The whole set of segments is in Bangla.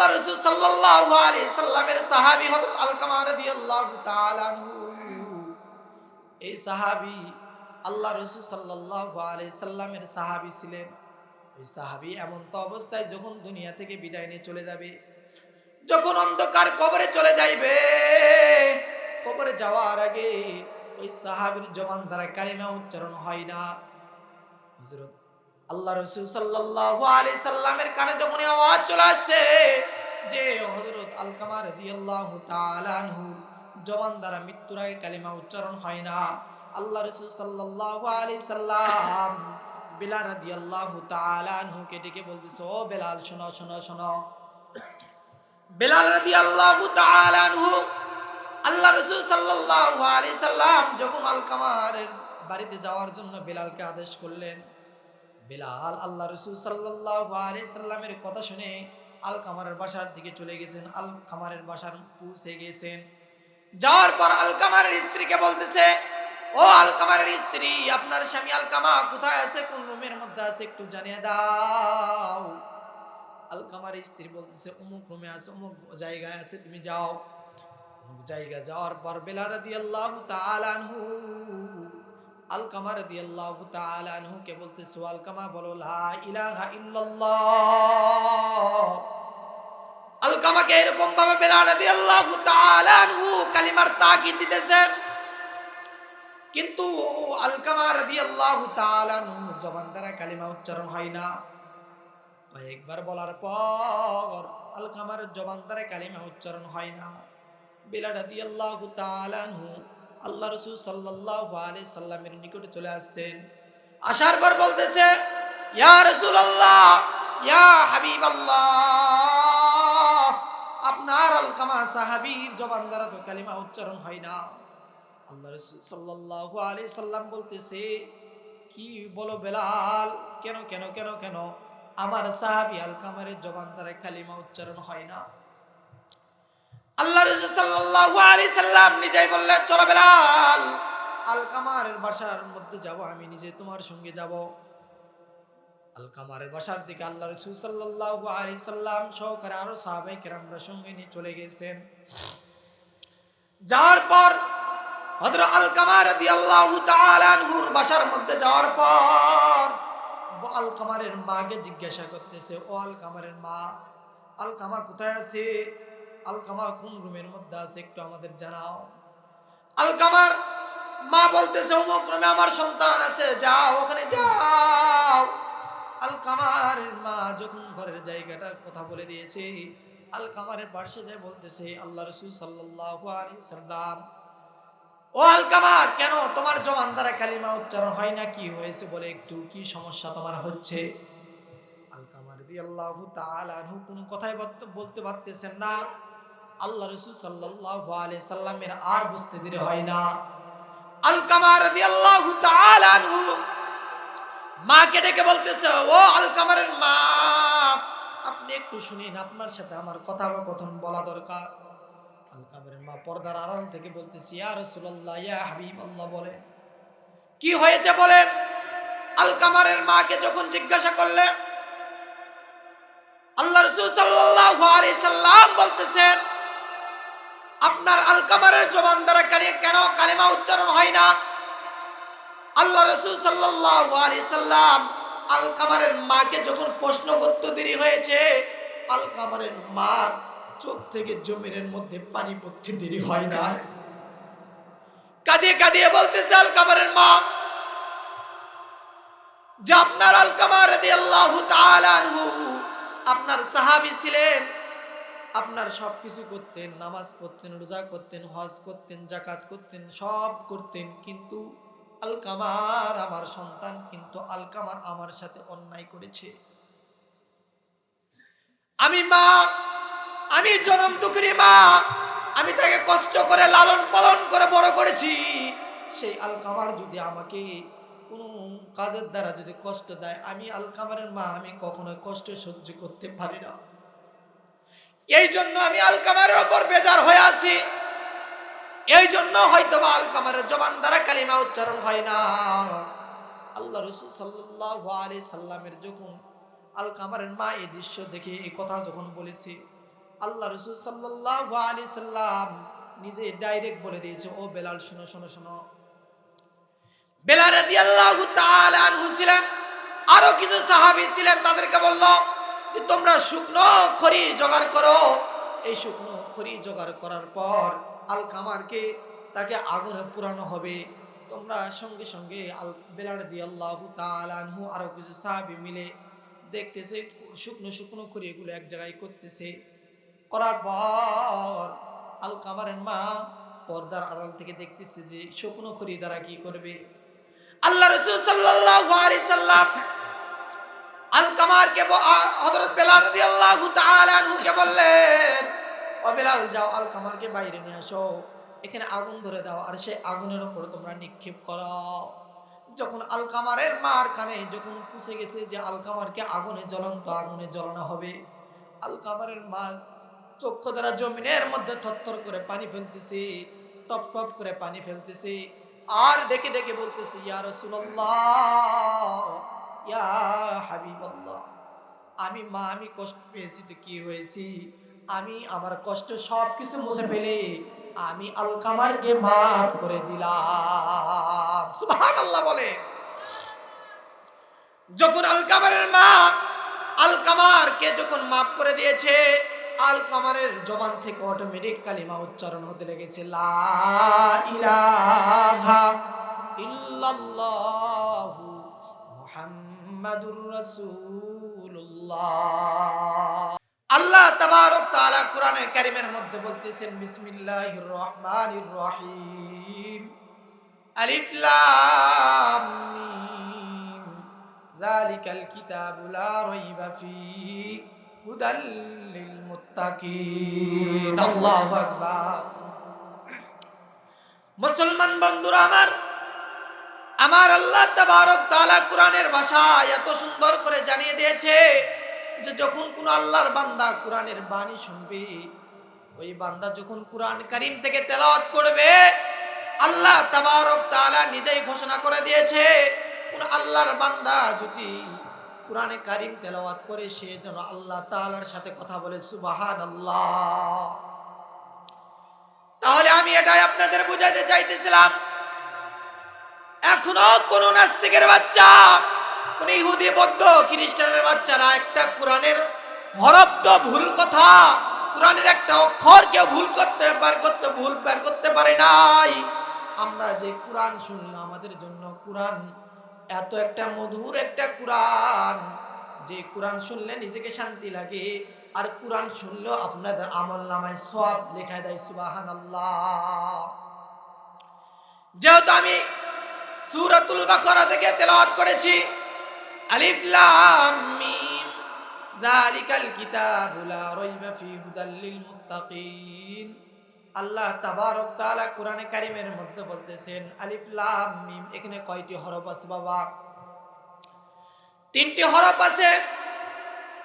আল্লাহ রসুল সাল্লাল্লাহু আলাইহি সাল্লামের সাহাবী হযরত আলকামা রাদিয়াল্লাহু তাআলা এই সাহাবী আল্লাহ রসুল সাল্লাল্লাহু আলাইহি সাল্লামের সাহাবী ছিলেন। ওই সাহাবী এমন তো অবস্থায় যখন দুনিয়া থেকে বিদায় নিয়ে চলে যাবে, যখন অন্ধকার কবরে চলে যাইবে, কবরে যাওয়ার আগে ওই সাহাবীর জবান দ্বারা কালিমা উচ্চারণ হয় না। হযরত আল্লাহ রসুল সাল্লাল্লাহু আলি সাল্লামের কানে যখন আওয়াজ চলে আসছে, যে হযরত আলকামা রাদিয়াল্লাহু তাআলা আনহু, জবান দ্বারা মৃত্যুর আগে কালিমা উচ্চারণ হয় না। আল্লাহ রসুল সাল্লাহ আলাইহি সাল্লাম বিলাল রাদিয়াল্লাহু তাআলা আনহুকে ডেকে বলতেছে, ও বেলাল, শোনো শোনো শোনো। বেলাল রাদিয়াল্লাহু তাআলা আনহু, আল্লাহ রসুল সাল্লাল্লাহু আলাইহি সাল্লাম যখন আলকামার বাড়িতে যাওয়ার জন্য বেলালকে আদেশ করলেন বেলাল আল্লাহ রসুল আলাইহি সাল্লামের কথা শুনে আল কামারের বাসার দিকে চলে গেছেন। আল কামারের বাসার পৌঁছে গেছেন। যাওয়ার পর আল কামারের স্ত্রীকে বলতেছে, ও আল কামারের স্ত্রী, আপনার স্বামী আল কামা কোথায় আছে? কোন রুমের মধ্যে আছে একটু জানিয়ে দাও। আল কামারের স্ত্রী বলতেছে, অমুক রুমে আছে, অমুক জায়গায় আছে, তুমি যাও। অমুক জায়গায় যাওয়ার পর বেলাল রাদিয়াল্লাহু তাআলা আনহু আলকামা রাদিয়াল্লাহু তাআলা আনহু কে বলতেছে আলকামা বলো আলকামাকে এরকম ভাবে বেলাল রাদিয়াল্লাহু তাআলা আনহু কালিমার তাকিদ দিতেছেন। কিন্তু আলকামা রাদিয়াল্লাহু তাআলা আনহু জবান দ্বারা কালিমা উচ্চারণ হয় না। কয়েকবার বলার পর আলকামার জবান দ্বারা কালিমা উচ্চারণ হয় না। বেলাল রাদিয়াল্লাহু তাআলা আনহু আল্লাহ রসুল সাল্লাল্লাহু আলাইহি সাল্লামের নিকটে চলে আসছেন। আসার পর বলতেছে, ইয়া রাসূলুল্লাহ, ইয়া হাবিবাল্লাহ, আপনার আলকামা সাহাবীর জবান দ্বারা তো কালিমা উচ্চারণ হয় না। আল্লাহ রসুল সাল্লাল্লাহু আলাইহি সাল্লাম বলতেছে, কি বলো বেলাল, কেন কেন কেন কেন? আমার সাহাবী আলকামারের জবান দ্বারা কালিমা উচ্চারণ হয় না। আল্লাহ রসুল সাল্লাল্লাহু আলাইহি সাল্লাম নিজেই বললেন, চলো বেলাল, আলকামারের বাসার মধ্যে যাব আমি, নিজে তোমার সঙ্গে যাব। আলকামারের বাসার দিকে আল্লাহ রসুল সাল্লাল্লাহু আলাইহি সাল্লাম সহকারে আরও সাহাবাই কেরামরা সঙ্গে নিয়ে চলে গেছেন। যাওয়ার পর হযরত আলকামা রাদিয়াল্লাহু তাআলা আনহুর বাসার মধ্যে যাওয়ার পর আলকামারের মাকে জিজ্ঞাসা করতেছে, ও আলকামারের মা আলকামা কোথায় আছে? আলকামা কোন রুমের মধ্যে আছে একটু আমাদের জানাও। আলকামার মা বলতেছে, অমুক রুমে আমার সন্তান আছে, যাও, ওখানে যাও। আলকামারের মা যখন ঘরের জায়গাটার কথা বলে দিয়েছে, আলকামারের পাশে যায় বলতেছে, আল্লাহ রসুল সাল্লাল্লাহু আলাইহি সাল্লাম, ও আলকামা, কেন তোমার জবান দ্বারা কালিমা উচ্চারণ হয় না? কি হয়েছে বলে একটু, কি সমস্যা তোমার হচ্ছে? আলকামা রাদিয়াল্লাহু তাআলা আনহু কোনো কথাই বলতে পারতেছেন না। আল্লাহ রসুল সাল্লাল্লাহু আলাইহি সাল্লামের আর বুঝতে দেরি হয় না। আলকামা রাদিয়াল্লাহু তাআলা আনহু। মাকে ডেকে বলতেছে, ও আলকামারের মা, আপনি একটু আপনার সাথে আমার বলা দরকার। আলকামারের মা পর্দার আড়াল থেকে বলতেছি, ইয়া ইয়া হাবিবাল্লাহ, বলে। কি হয়েছে বলেন? আলকামারের মাকে যখন জিজ্ঞাসা করলেন, আল্লাহ রসুল সাল্লাম বলতেছেন আপনার আলকামারের জবান দ্বারা কেন কালিমা উচ্চারণ হয় না? আল্লাহ রসুল আলাইহি সাল্লাম আলকামারের মাকে যখন প্রশ্ন করতে দেরি হয়েছে, আলকামারের মার চোখ থেকে জমিনের মধ্যে পানি পড়তে দেরি হয় না? কাঁদিয়ে কাঁদিয়ে বলতেছে আলকামারের মা, যে আপনার আলকামার আপনার সাহাবি ছিলেন আপনার সব কিছু করতেন, নামাজ পড়তেন, রোজা করতেন, হজ করতেন জাকাত করতেন, সব করতেন, কিন্তু আলকামার আমার সন্তান কিন্তু আলকামার আমার সাথে অন্যায় করেছে। আমি মা, আমি জনম দুঃখী মা, আমি তাকে কষ্ট করে, লালন পালন করে বড় করেছি। সেই আলকামার যদি আমাকে কোনো কাজের দ্বারা যদি কষ্ট দেয়, আমি আলকামারের মা, আমি কখনোই কষ্ট সহ্য করতে পারি না। এই জন্য আমি আলকামারের ওপর বেজার হয়ে আছি। এই জন্য হয়তো বা আলকামারের জবান দ্বারা কালিমা উচ্চারণ হয় না। আল্লাহ রসুল সাল্লাহ আলি সাল্লামের যখন আলকামারের মা এই দৃশ্য দেখে এই কথা যখন বলেছে, আল্লাহ রসুল সাল্লাহ আলি সাল্লাম নিজে ডাইরেক্ট বলে দিয়েছে, ও বেলাল, শোনো শোনো শোনো। বেলাল রাদিয়াল্লাহু তাআলা আনহু ছিলেন, আরও কিছু সাহাবী ছিলেন তাদেরকে বলল যে তোমরা শুকনো খড়ি জোগাড় করো। এই শুকনো খড়ি জোগাড় করার পর আল কামারকে তাকে আগুনে পুরানো হবে। তোমরা সঙ্গে সঙ্গে আল বেলাল রাদিয়াল্লাহু তাআলা আনহু আরও কিছু সাহাবী মিলে দেখতেছে, শুকনো শুকনো খড়ি এগুলো এক জায়গায় করতেছে। করার পর আল কামারের মা পর্দার আড়াল থেকে দেখতেছে যে শুকনো খড়ি দ্বারা কি করবে। আল্লাহ রসুল আলাইহি সাল্লাম কামারকে হযরত বেলাল বললেন যাও আল বাইরে নিয়ে আসো। এখানে আগুন ধরে দাও, আর আগুনের তোমরা নিক্ষেপ করো। যখন আল কামারের মার কানে যখন পুষে গেছে যে আল কামারকে আগুনে জ্বলন্ত, আগুনে জ্বলানো হবে, আল কামারের মা চক্ষু দ্বারা জমিনের মধ্যে থরথর করে পানি ফেলতেছে, টপ টপ করে পানি ফেলতেছে, আর ডেকে ডেকে বলতেছে, ইয়া রাসূলুল্লাহ ইয়া হাবিবাল্লাহ, আমি মা, আমি কষ্ট পেয়েছি তো কি হয়েছি? আমি আমার কষ্ট সব কিছু মুছে ফেলে আমি আল কামারকে মাফ করে দিলাম। সুবহানাল্লাহ বলে। যখন আল কামারের মা আল কামারকে যখন মাফ করে দিয়েছে, আল কামারের জবান থেকে অটোমেটিক কালিমা উচ্চারণ হতে লেগেছে, লা ইলাহা ইল্লাল্লাহু মুহাম্মাদুর আল্লাহ তাবারক তাআলা কোরআনে কারীমের মধ্যে বলতেছেন, বিসমিল্লাহির রহমানির রহিম। আলিফ লাম মিম। যালিকাল কিতাবু লা রাইবা মুসলমান বন্ধুরা আমার আমার আল্লাহ তাবারক তালা কোরআনের ভাষা এত সুন্দর করে জানিয়ে দিয়েছে যে যখন কোন আল্লাহর বান্দা কোরআনের বাণী শুনবে, ওই বান্দা যখন কোরআন কারিম থেকে তেলাওয়াত করবে, আল্লাহ তাবারক তালা নিজেই ঘোষণা করে দিয়েছে, কোন আল্লাহর বান্দা যদি কোরআনে কারিম তেলাওয়াত করে, সে যেন আল্লাহ তালার সাথে কথা বলে সুবাহান আল্লাহ তাহলে আমি এটাই আপনাদের বুঝাতে চাইতেছিলাম। এখনও কোন নাস্তিকের বাচ্চা, কোন ইহুদি, বৌদ্ধ, খ্রিস্টানের বাচ্চারা একটা কোরআনের হরফ তো ভুল কথা। কোরআনের একটা অক্ষর কেউ ভুল করতে পার করতে, ভুল বের করতে পারে নাই। আমরা যে কোরআন শুনলাম, আমাদের জন্য কোরআন এত একটা মধুর একটা কোরআন। যে কোরআন শুনলে নিজেকে শান্তি লাগে, আর কোরআন শুনলেও আপনাদের আমল নামায় সব লেখায় দেয় সুবাহান আল্লাহ যেহেতু আমি সূরাতুল বাকারা থেকে তেলাওয়াত করেছি। আলিফ লাম মিম। যালিকাল কিতাবু লা রাইবা ফি হুদাল লিল মুত্তাকিন। আল্লাহ তাবারক তাআলা কোরআনে কারিমের মধ্যে বলতেছেন, আলিফ লাম মিম, এখানে কয়টি হরফ আছে বাবা? তিনটি হরফ আছে।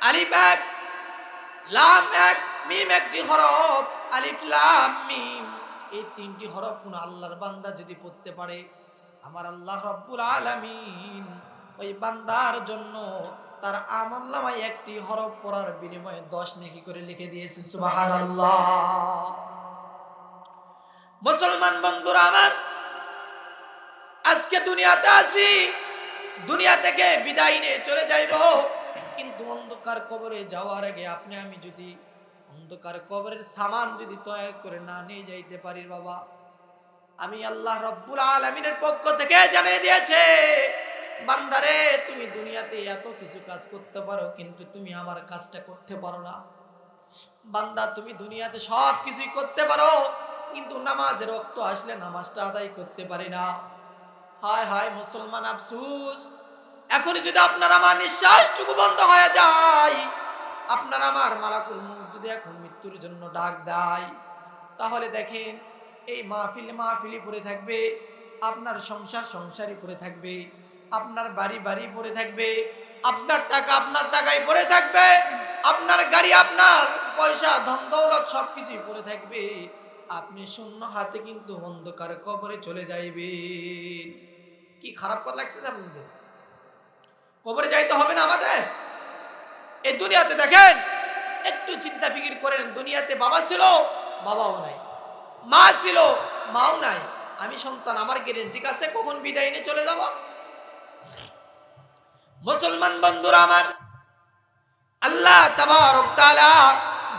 আলিফ এক, লাম এক, মিম একটি হরফ। আলিফ লাম মিম, এই তিনটি হরফ কোন আল্লাহর বান্দা যদি পড়তে পারে আমার আল্লাহ রব্বুল আলামিন ওই বান্দার জন্য তার আমল নামায় একটি হরফ পড়ার বিনিময়ে দশ নেকি করে লিখে দিয়েছে, সুবহানাল্লাহ। মুসলমান বন্ধুরা আমার, আজকে দুনিয়াতে আছি, দুনিয়া থেকে বিদায় নিয়ে চলে যাইব, কিন্তু অন্ধকার কবরে যাওয়ার আগে আপনি আমি যদি অন্ধকার কবরের সামান যদি তৈরি করে না নিয়ে যাইতে পারি বাবা আমি আল্লাহ রব্বুল আলমিনের পক্ষ থেকে জানিয়ে দিয়েছে, বান্দারে, তুমি দুনিয়াতে এত কিছু কাজ করতে পারো, কিন্তু তুমি আমার কাজটা করতে পারো না। বান্দা, তুমি দুনিয়াতে সব কিছুই করতে পারো, কিন্তু নামাজের রক্ত আসলে নামাজটা আদায় করতে পারি না। হায় হায়, মুসলমান আফসুস। এখনই যদি আপনার আমার নিঃশ্বাসটুকু বন্ধ হয়ে যায়, আপনার আমার মালাকুল মুখ যদি এখন মৃত্যুর জন্য ডাক দেয়, তাহলে দেখেন এই মাহফিল মাহফিলি পড়ে থাকবে, আপনার সংসার সংসারই পড়ে থাকবে, আপনার বাড়ি বাড়ি পড়ে থাকবে, আপনার টাকা আপনার টাকায় পড়ে থাকবে, আপনার গাড়ি আপনার, পয়সা, ধন দৌলত সব কিছুই পড়ে থাকবে। আপনি শূন্য হাতে কিন্তু অন্ধকার কবরে চলে যাইবেন কি খারাপ কর লাগছে আপনাদের কবরে যাইতে হবে না আমাদের। এই দুনিয়াতে দেখেন, একটু চিন্তা ফিকির করেন, দুনিয়াতে বাবা ছিল, বাবাও নাই। মা ছিল, মাও নাই। আমি সন্তান, আমার গ্যারেন্টি কাছে কখন বিদায় নিয়ে চলে যাব? মুসলমান বন্ধুরা আমার, আল্লাহ তাবারক তাআলা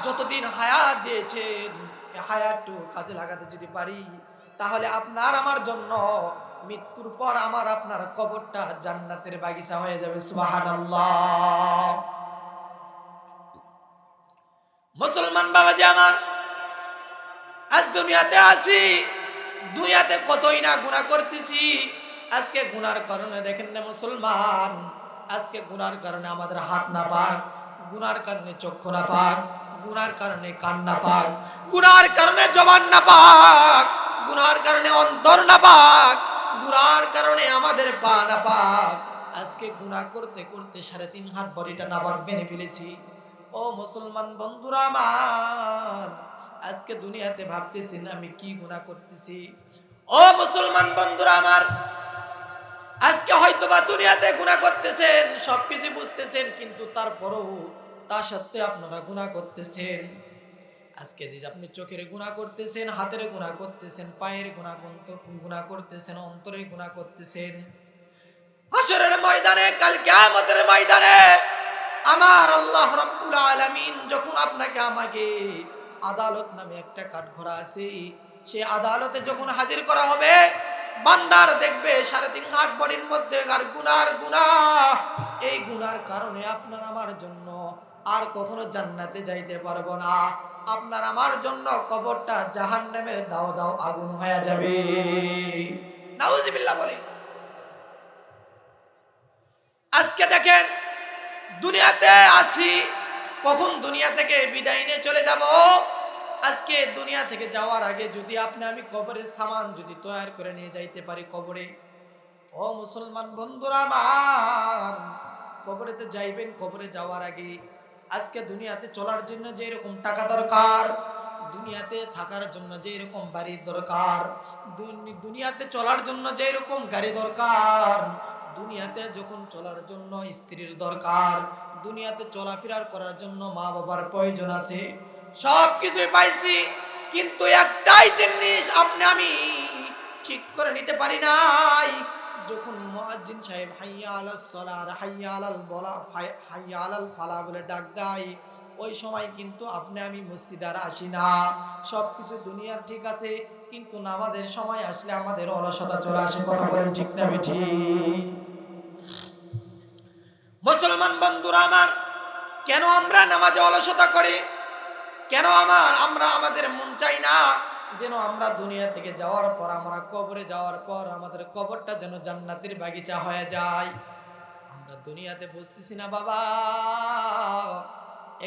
যতদিন হায়াত দিয়েছেন এই হায়াতটু কাজে লাগাতে যদি পারি, তাহলে আপনার আমার জন্য মৃত্যুর পর আমার আপনার কবরটা জান্নাতের বাগিচা হয়ে যাবে, সুবহানাল্লাহ। মুসলমান বাবাজি আমার আজ দুনিয়াতে আছি। দুনিয়াতে কতই না গুনাহ করতেছি। আজকে গুনার কারণে দেখেন না মুসলমান। আজকে গুনার কারণে আমাদের হাত না পাক, গুনার কারণে চক্ষু না পাক, গুনার কারণে কান না পাক, গুনার কারণে জবান না পাক, গুনার কারণে অন্তর না পাক, গুনার কারণে আমাদের পা না পাক। আজকে গুনাহ করতে করতে সাড়ে তিন হাত বডিটা না পাক, বেনে ফেলেছি। ও মুসলমান বন্ধুরা আমার, আজকে দুনিয়াতে ভাবতেছি না আমি কি গুনাহ করতেছি। ও মুসলমান বন্ধুরা আমার, আজকে হয়তোবা দুনিয়াতে গুনাহ করতেছেন, সবকিছু বুঝতেছেন, কিন্তু তারপরও তা সত্ত্বেও আপনারা গুনাহ করতেছেন। আজকে যে আপনি চোখের গুণা করতেছেন, হাতের গুণা করতেছেন, পায়ের গুণা গুণা করতেছেন, অন্তরের গুণা করতেছেন। হাসরের ময়দানে, কাল কিয়ামতের ময়দানে আমার আল্লাহ রাব্বুল আলামিন যখন আপনাকে আমাকে আদালত নামে একটা কাঠঘোড়া আছে সেই আদালতে যখন হাজির করা হবে, বান্দার দেখবে সাড়ে তিন হাট বডির মধ্যে আর গুনার গুনা এই গুনার কারণে আপনার আমার জন্য আর কখনো জান্নাতে যাইতে পারব না। আপনার আমার জন্য কবরটা জাহান্নামের দাও দাও আগুন হয়ে যাবে। নাউজুবিল্লাহ বলে। আজকে দেখেন দুনিয়াতে আসি, কখন দুনিয়া থেকে বিদায় নিয়ে চলে যাব? আজকে দুনিয়া থেকে যাওয়ার আগে যদি আপনি আমি কবরের সামান যদি তৈরি করে নিয়ে যাইতে পারি কবরে। ও মুসলমান বন্ধুরা আমার, কবরেতে যাইবেন, কবরে যাওয়ার আগে আজকে দুনিয়াতে চলার জন্য যে এরকম টাকা দরকার, দুনিয়াতে থাকার জন্য যে এরকম বাড়ির দরকার দুনিয়াতে চলার জন্য যে এরকম গাড়ি দরকার দুনিয়াতে যখন চলার জন্য স্ত্রীর দরকার, দুনিয়াতে চলাফেরার করার জন্য মা বাবার প্রয়োজন আছে। সব কিছুই পাইছি, কিন্তু একটাই জিনিস আপনি আমি ঠিক করে নিতে পারি নাই। যখন মুয়াজ্জিন সাহেব হাইয়া আলাল সলার হাইয়া আলাল বলা, হাইয়া আলাল ফালা বলে ডাক দেয়, ওই সময় কিন্তু আপনি আমি মসজিদে আর আসি না। সব কিছু দুনিয়ার ঠিক আছে, কিন্তু নামাজের সময় আসলে আমাদের অলসতা চলে আসে, কথা বলেন ঠিক না বেঠি মুসলমান বন্ধুরা আমার, কেন আমরা নামাজে অলসতা করি? কেন আমার, আমরা আমাদের মন চাই না যেন আমরা দুনিয়া থেকে যাওয়ার পর, আমরা কবরে যাওয়ার পর আমাদের কবরটা যেন জান্নাতের বাগিচা হয়ে যায়? আমরা দুনিয়াতে বসতেছি না বাবা।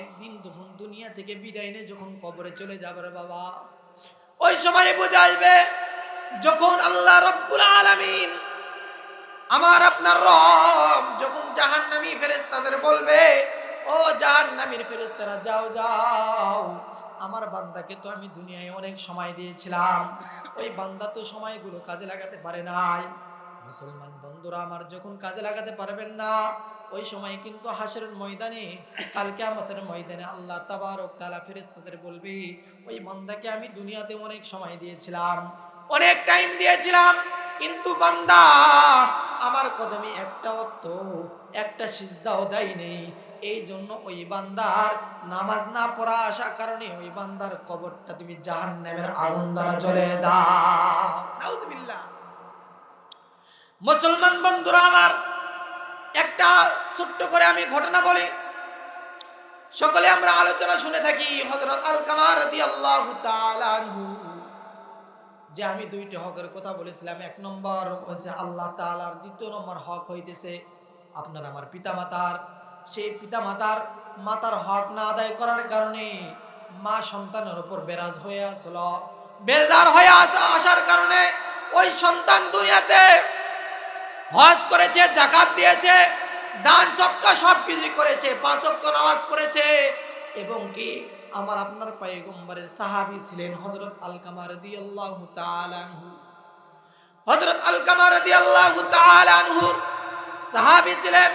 একদিন যখন দুনিয়া থেকে বিদায় নিয়ে যখন কবরে চলে যাবে বাবা, ওই সময় বোঝা যখন আল্লাহ রব্বুল আলামিন আমার আপনার রব যখন জাহান্নামী ফেরেশতাদের বলবে, ও জাহান্নামীর ফেরেশতারা, যাও যাও। আমার বান্দাকে তো আমি দুনিয়ায় অনেক সময় দিয়েছিলাম। ওই বান্দা তো সময়গুলো কাজে লাগাতে পারে নাই। মুসলমান বন্ধুরা, আমার যখন কাজে লাগাতে পারবেন না, ওই সময় কিন্তু হাসরের ময়দানে কালকে আমাদের ময়দানে আল্লাহ তাবারক তাআলা ফেরেশতাদের বলবে, ওই বান্দাকে আমি দুনিয়াতে অনেক সময় দিয়েছিলাম, অনেক টাইম দিয়েছিলাম। কিন্তু বান্দা, আমার কদমে একটা অর্থ, একটা সিজদাও দেয়নি এই জন্য ওই বান্দার নামাজ না পড়া আসা কারণে ওই বান্দার কবরটা তুমি জাহান্নামের আগুন দ্বারা জ্বলে দাও। নাউজুবিল্লাহ। মুসলমান বন্ধুরা আমার, একটা ছোট্ট করে আমি ঘটনা বলি। সকলে আমরা আলোচনা শুনে থাকি হযরত আল কামার রাদিয়াল্লাহু তাআলা আনহু। যে আমি দুইটি হকের কথা বলেছিলাম। এক নম্বর হচ্ছে আল্লাহ তাআলার দ্বিতীয় নম্বর হক হইতেছে আপনার আমার পিতামাতার। সেই পিতামাতার মাতার হক না আদায় করার কারণে মা সন্তানের উপর বেরাজ হয়ে আসল। বেজার হয়ে আসা আসার কারণে ওই সন্তান দুনিয়াতে হজ করেছে, জাকাত দিয়েছে, দান সৎকা সব কিছু করেছে, পাঁচ নামাজ পড়েছে এবং কি আমার আপনার পায়ে পয়গম্বরের সাহাবি ছিলেন হজরত আলকামা রাদিয়াল্লাহু তাআলা আনহু। হযরত আলকামা রাদিয়াল্লাহু তাআলা আনহু সাহাবী ছিলেন।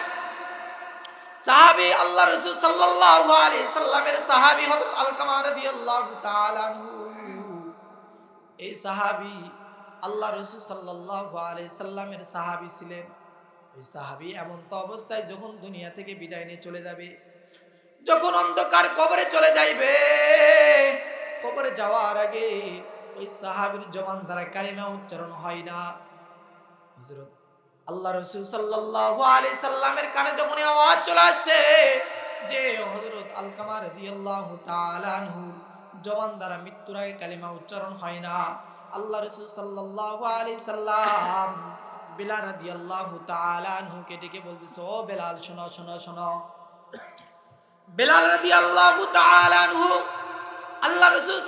সাহাবি আল্লাহ রসুল সাল্লাল্লাহু সাল্লামের সাহাবী হযরত আলকামা রাদিয়াল্লাহু তাআলা আনহু। এই সাহাবী আল্লাহ রসুল সাল্লাল্লাহু সাল্লামের সাহাবী ছিলেন। ওই সাহাবী এমন তো অবস্থায় যখন দুনিয়া থেকে বিদায় নিয়ে চলে যাবে যখন অন্ধকার কবরে চলে যাইবে, কবরে যাওয়ার আগে ওই সাহাবীর জবান দ্বারা কালিমা উচ্চারণ হয় না। হযরত আল্লাহ রসুল সাল্লাল্লাহু আলাইহি সাল্লামের কানে যখন আওয়াজ চলে আসছে যে হযরত আলকামা রাদিয়াল্লাহু তাআলা আনহু জবান দ্বারা মৃত্যুর আগে কালিমা উচ্চারণ হয় না। আল্লাহ রসুল সাল্লাল্লাহু আলাইহি সাল্লাম বিলাল রাদিয়াল্লাহু তাআলা আনহুকে ডেকে বলতেছে, ও বেলাল শোনো শোনো শোনো বেলাল তাআলা আনহু, আল্লাহ রসুল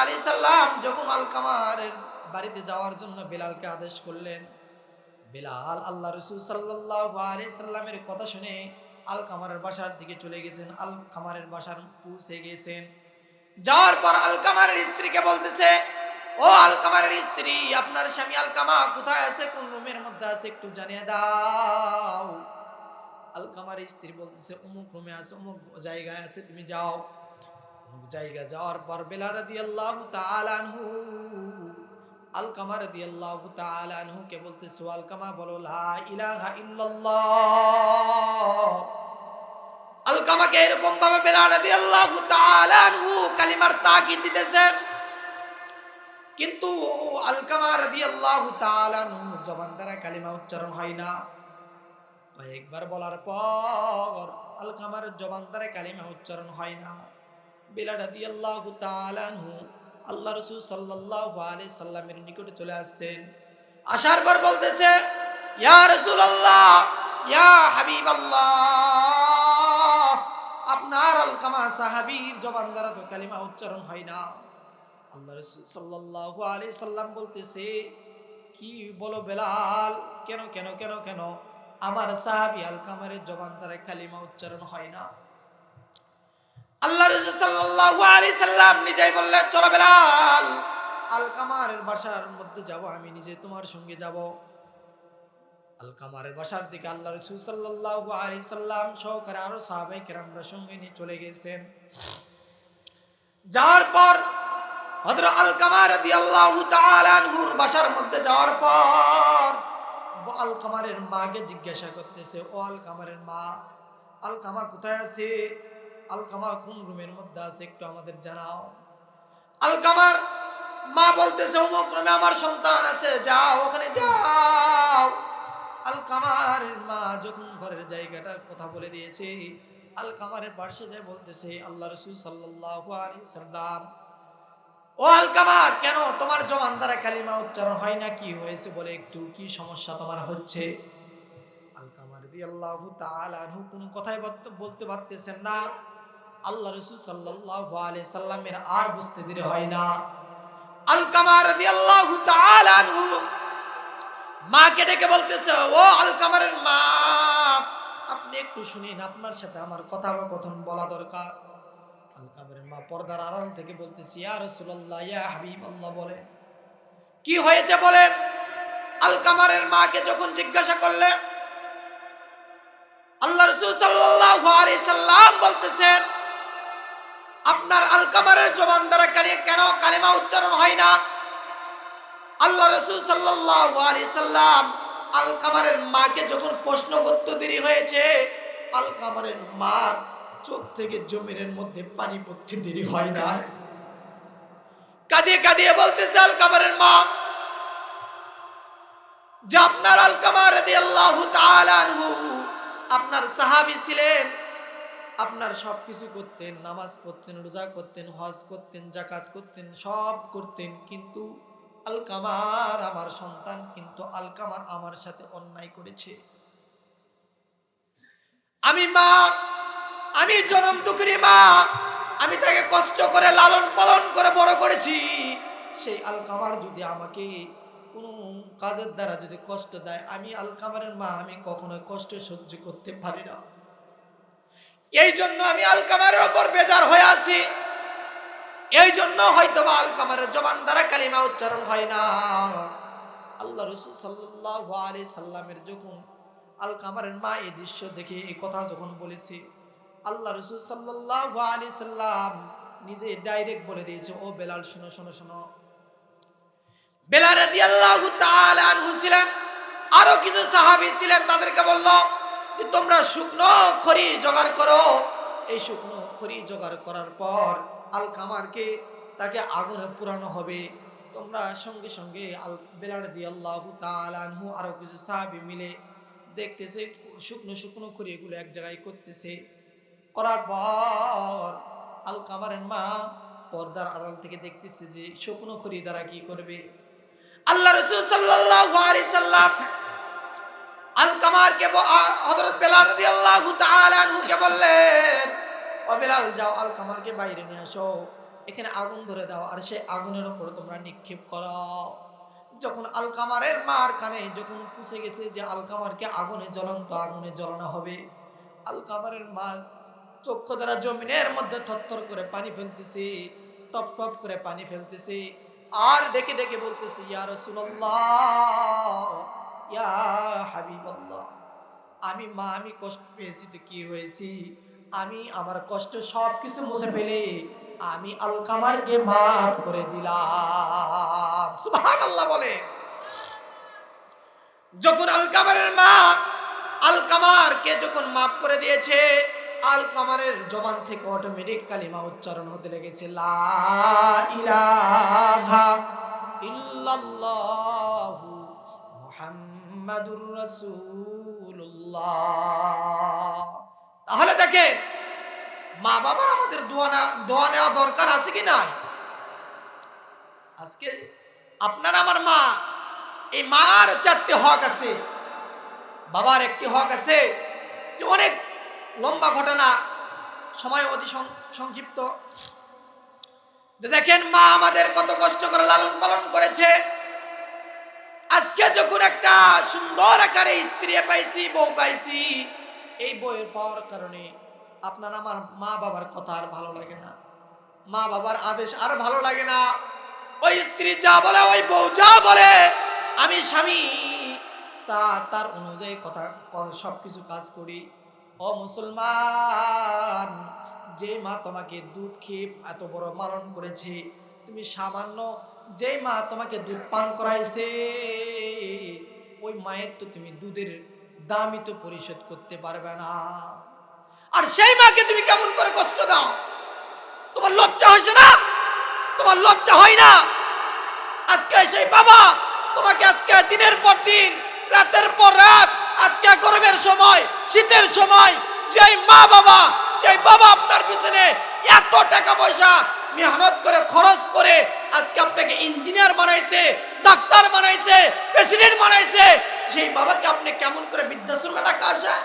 আলাইহি সাল্লাম যখন আলকামারের বাড়িতে যাওয়ার জন্য বেলালকে আদেশ করলেন, বেলাল আল্লাহ রসুল আলাইহি সাল্লামের কথা শুনে আল কামারের বাসার দিকে চলে গেছেন আল কামারের বাসার পৌঁছে গেছেন। যাওয়ার পর আল কামারের স্ত্রীকে বলতেছে, ও আল কামারের স্ত্রী, আপনার স্বামী আল কামা কোথায় আছে? কোন রুমের মধ্যে আছে? একটু জানিয়ে দাও। আল কামারের স্ত্রী বলতেছে, অমুক রুমে আছে, অমুক জায়গায় আছে, তুমি যাও। অমুক জায়গা যাওয়ার পর বেলারা দিয়ে আল্লাহ তালানহু আলকামা রাদিয়াল্লাহু তাআলা আনহু কে বলতেছে আলকামা, বলো, লা ইলাহা ইল্লাল্লাহ। আলকামাকে এরকম ভাবে বেলাল রাদিয়াল্লাহু তাআলা আনহু কালিমার তাকিদ দিতেছেন। কিন্তু আলকামা রাদিয়াল্লাহু তাআলা আনহু জবান দ্বারা কালিমা উচ্চারণ হয় না। কয়েকবার বলার পর আলকামার জবান কালিমা উচ্চারণ হয় না। বেলাল রাদিয়াল্লাহু তাআলা আনহু আল্লাহ রসুল সাল্লাল্লাহু আলাইহি সাল্লামের নিকটে চলে আসছেন আসার পর বলতেছে, ইয়া রাসূলুল্লাহ, ইয়া হাবিবাল্লাহ, আপনার আলকামা সাহাবীর জবান তো কালিমা উচ্চারণ হয় না। আল্লাহ রসুল সাল্লাল্লাহু আলাইহি সাল্লাম বলতেছে, কি বলো বেলাল, কেন কেন কেন কেন? আমার সাহাবী আলকামারের জবান দ্বারা কালিমা উচ্চারণ হয় না। আল্লাহ রসুল সাল্লাল্লাহু আলাইহি সাল্লাম নিজেই বললেন, চলো বেলাল, আলকামারের বাসার মধ্যে যাব, আমি নিজে তোমার সঙ্গে যাব। আলকামারের বাসার দিকে আল্লাহ রসুল সাল্লাল্লাহু আলাইহি সাল্লাম সহকারে আরও সাহাবাই কেরামরা সঙ্গে নিয়ে চলে গেছেন। যাওয়ার পর হযরত আলকামা রাদিয়াল্লাহু তাআলা আনহুর বাসার মধ্যে যাওয়ার পর আলকামারের মাকে জিজ্ঞাসা করতেছে, ও আল কামারের মা আল কামার কোথায় আছে? আলকামা কোন রুমের মধ্যে আছে? একটু আমাদের জানাও। আলকামার মা বলতেছে, অমুক আমার সন্তান আছে, যাও, ওখানে যাও। আলকামারের মা যখন ঘরের জায়গাটার কথা বলে দিয়েছে আল কামারের পাশে যায় বলতেছে, আল্লাহ রসুল সাল্লাল্লাহু আলাইহি সাল্লাম ও আলকামা কেন তোমার জবান দ্বারা কালিমা উচ্চারণ হয় না? কি হয়েছে বলে একটু, কি সমস্যা তোমার হচ্ছে? আলকামা রাদিয়াল্লাহু তাআলা আনহু কোনো কথাই বলতে- পারতেছেন না। আল্লাহ রসুল সাল্লাল্লাহু আলাইহি সাল্লামের আর বুঝতে দেরি হয় না। আলকামা রাদিয়াল্লাহু তাআলা আনহু মাকে ডেকে বলতেছে, ও আলকামারের মা, আপনি একটু শুনিন, আপনার সাথে আমার কথা কথন বলা দরকার। আলকামারের মা পর্দার আড়াল থেকে বলতেছি, ইয়া হাবিবাল্লাহ বলেন কি হয়েছে বলেন? আলকামারের মাকে যখন জিজ্ঞাসা করলেন, আল্লাহ আপনার আলকামারের জবান দ্বারা কেন কালেমা উচ্চারণ হয় না? আল্লাহ রসুল আলকামারের মাকে যখন প্রশ্ন করতে দেরি হয়েছে আলকামারের মার চোখ থেকে জমিনের মধ্যে পানি পড়তে দেরি হয় না। কাঁদিয়ে কাঁদিয়ে বলতেছে আলকামারের মা, যে আপনার আপনার সাহাবী ছিলেন, আপনার সব কিছু করতেন, নামাজ পড়তেন, রোজা করতেন, হজ করতেন জাকাত করতেন, সব করতেন, কিন্তু আলকামার আমার সন্তান কিন্তু আলকামার আমার সাথে অন্যায় করেছে। আমি মা আমি জনম দুঃখী মা। আমি তাকে কষ্ট করে, লালন পালন করে বড় করেছি। সেই আলকামার যদি আমাকে কোনো কাজের দ্বারা যদি কষ্ট দেয়, আমি আলকামারের মা, আমি কখনোই কষ্ট সহ্য করতে পারি না। এই জন্য আমি আলকামারের ওপর বেজার হয়ে আছি। এই জন্য হয়তো বা আলকামারের জবান দ্বারা কালিমা উচ্চারণ হয় না। আল্লাহ রসুল সাল্লাল্লাহু আলাইহি সাল্লামের যখন আল কামারের মা এই দৃশ্য দেখে, এই কথা যখন বলেছে আল্লাহ রসুল সাল্লাহ আলি সাল্লাম নিজে ডাইরেক্ট বলে দিয়েছে, ও বেলাল, শোনো শোনো শোনো। আরও কিছু সাহাবী ছিলেন, তাদেরকে বলল যে, তোমরা শুকনো খড়ি জোগাড় করো। এই শুকনো খড়ি জোগাড় করার পর আল কামারকে তাকে আগুনে পুরানো হবে। তোমরা সঙ্গে সঙ্গে আল, বেলাল রাদিয়াল্লাহু তাআলা আনহু, আরও কিছু সাহাবি মিলে দেখতেছে, শুকনো শুকনো খড়ি এগুলো এক জায়গায় করতেছে। করার পর আল কামারের মা পর্দার আড়াল থেকে দেখতেছে যে শুকনো খড়ি দ্বারা কি করবে। আল্লাহ রসুল সাল্লাল্লাহু সাল্লাম আল কামারকে হযরত বেলাল রাদিয়াল্লাহু বললেন, ও বেলাল, যাও আল কামারকে বাইরে নিয়ে আসো। এখানে আগুন ধরে দাও, আর সেই আগুনের উপর তোমরা নিক্ষেপ করো। যখন আল কামারের মার কানে যখন পুষে গেছে যে আল কামারকে আগুনে জ্বলন্ত আগুনে জ্বলানো হবে আল কামারের মা চক্ষু দ্বারা জমিনের মধ্যে থরথর করে পানি ফেলতেছি, টপ টপ করে পানি ফেলতেছি। আর ডেকে ডেকে বলতেছি, ইয়া হাবিবাল্লাহ, আমি মা, আমি কষ্ট পেয়েছি তো কি হয়েছি? আমি আমার কষ্ট সব কিছু মুছে ফেলে। আমি আল কামারকে মাফ করে দিলাম। সুবহানাল্লাহ বলে। যখন আল কামারের মা আল কামারকে যখন মাফ করে দিয়েছে আল কামারের জবান থেকে অটোমেটিক কালিমা উচ্চারণ হতে লেগেছে, লা তাহলে দেখেন মা বাবার আমাদের দোয়া না, দোয়া নেওয়া দরকার আছে কি নাই? আজকে আপনার আমার মা, এই মার চারটে হক আছে, বাবার একটি হক আছে, যে অনেক ঘটনা, সময় অতি সংক্ষিপ্ত। দেখেন, মা আমাদের কত কষ্ট করে লালন পালন করেছে। আজকে যখন একটা সুন্দর আকারে স্ত্রী পাইছি, বউ পাইছি, এই বইয়ের পাওয়ার কারণে আপনার আমার মা বাবার কথা আর ভালো লাগে না। মা বাবার আদেশ আর ভালো লাগে না। ওই স্ত্রী যা বলে, ওই বউ যা বলে, আমি স্বামী, তা, তার অনুযায়ী কথা সব কিছু কাজ করি। ও মুসলমান যে মা তোমাকে দুধ খেয়ে এত বড় মারণ করেছে, তুমি সামান্য যে মা তোমাকে দুধ পান করাইছে, ওই মায়ের তো তুমি দুধের দামই তো পরিশোধ করতে পারবে না। আর সেই মাকে তুমি কেমন করে কষ্ট দাও? তোমার লজ্জা হয়েছে না? তোমার লজ্জা হয় না? আজকে সেই বাবা তোমাকে আজকে দিনের পর দিন, রাতের পর রাত আজকে গরমের সময়, শীতের সময়, যেই মা বাবা, যেই বাবা আপনার পিছনে এত টাকা পয়সা মেহনত করে, খরচ করে আজকে আপনাকে ইঞ্জিনিয়ার বানাইছে, ডাক্তার বানাইছে, প্রেসিডেন্ট বানাইছে, সেই বাবাকে আপনি কেমন করে বৃদ্ধাশ্রমে টাকা আসেন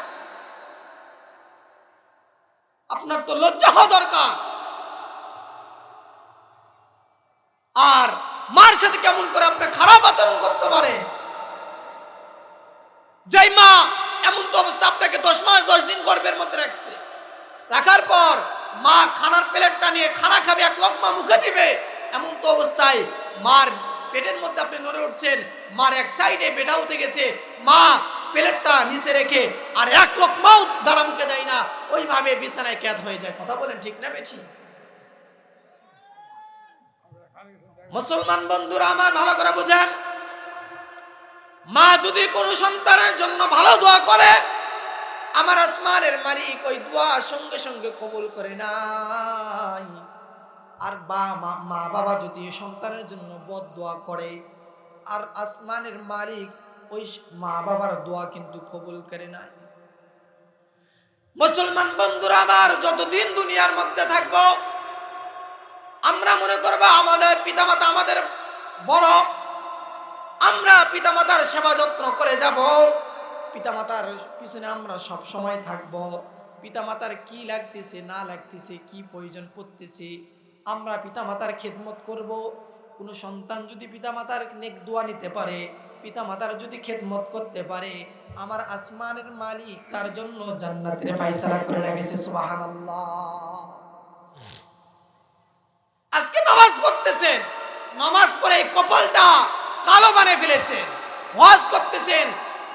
আপনার তো লজ্জা হওয়া দরকার। আর মার সাথে কেমন করে আপনি খারাপ আচরণ করতে পারেন? যেই মা, এমন তো অবস্থা, আপনাকে দশ মাস, দশ দিন গর্ভের মধ্যে রাখছে। রাখার পর মা খানার প্লেটটা নিয়ে খানা খাবে, এক লকমা মুখে দিবে। এমন তো অবস্থায় মার পেটের মধ্যে আপনি নড়ে উঠছেন, মার এক সাইডে বেটা উঠে গেছে। মা প্লেটটা নিচে রেখে আর এক লকমাও দাঁড়া মুখে দেয় না। ওইভাবে বিছানায় ক্যাদ হয়ে যায়। কথা বলেন ঠিক না বেঠি? মুসলমান বন্ধুরা, আমার ভালো করে বুঝেন। মা যদি কোনো সন্তানের জন্য ভালো দোয়া করে, আমার আসমানের মালিক ওই দোয়া সঙ্গে সঙ্গে কবুল করে নাই। আর বা মা- বাবা যদি সন্তানের জন্য বদ দোয়া করে, আর আসমানের মালিক ওই মা বাবার দোয়া কিন্তু কবুল করে নাই। মুসলমান বন্ধুরা আমার, যতদিন দুনিয়ার মধ্যে থাকব, আমরা মনে করব আমাদের পিতামাতা আমাদের বড় আমরা পিতামাতার সেবা যত্ন করে যাব। পিতামাতার পিছনে আমরা সব সময় থাকব। পিতামাতার কি লাগতেছে, না লাগতেছে, কি প্রয়োজন পড়তেছে, আমরা পিতামাতার খেদমত করব। কোনো সন্তান যদি পিতামাতার নেক দোয়া নিতে পারে, পিতামাতার যদি খেদমত করতে পারে, আমার আসমানের মালিক তার জন্য জান্নাতের ফাইসালা করে রেখেছে, সুবহানাল্লাহ। আজকে নামাজ পড়তেছেন, নামাজ পড়ে কপালটা কালো বানিয়ে ফেলেছেন, ওয়াজ করতেছেন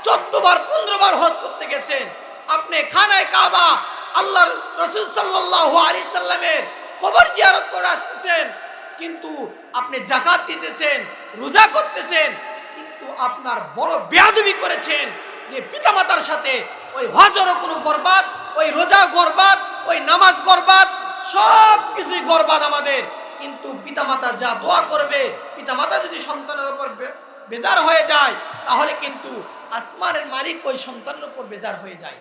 চোদ্দ বার পনেরো বার হজ করতে গেছেন। আপনি খানায় কাবা আল্লাহ রসুল সাল্লাহ আলী সাল্লামের কবর জিয়ারত করে আসতেছেন, কিন্তু আপনি জাকাত দিতেছেন, রোজা করতেছেন, কিন্তু আপনার বড় বেয়াদবি করেছেন যে পিতামাতার সাথে ওই হজরও কোনো গরবাদ, ওই রোজা গরবাদ, ওই নামাজ গরবাদ সব কিছুই গরবাদ আমাদের। কিন্তু পিতামাতা যা দোয়া করবে পিতামাতা যদি সন্তানের ওপর বেজার হয়ে যায়, তাহলে কিন্তু আসমানের মালিক ওই সন্তানের উপর বেজার হয়ে যায়।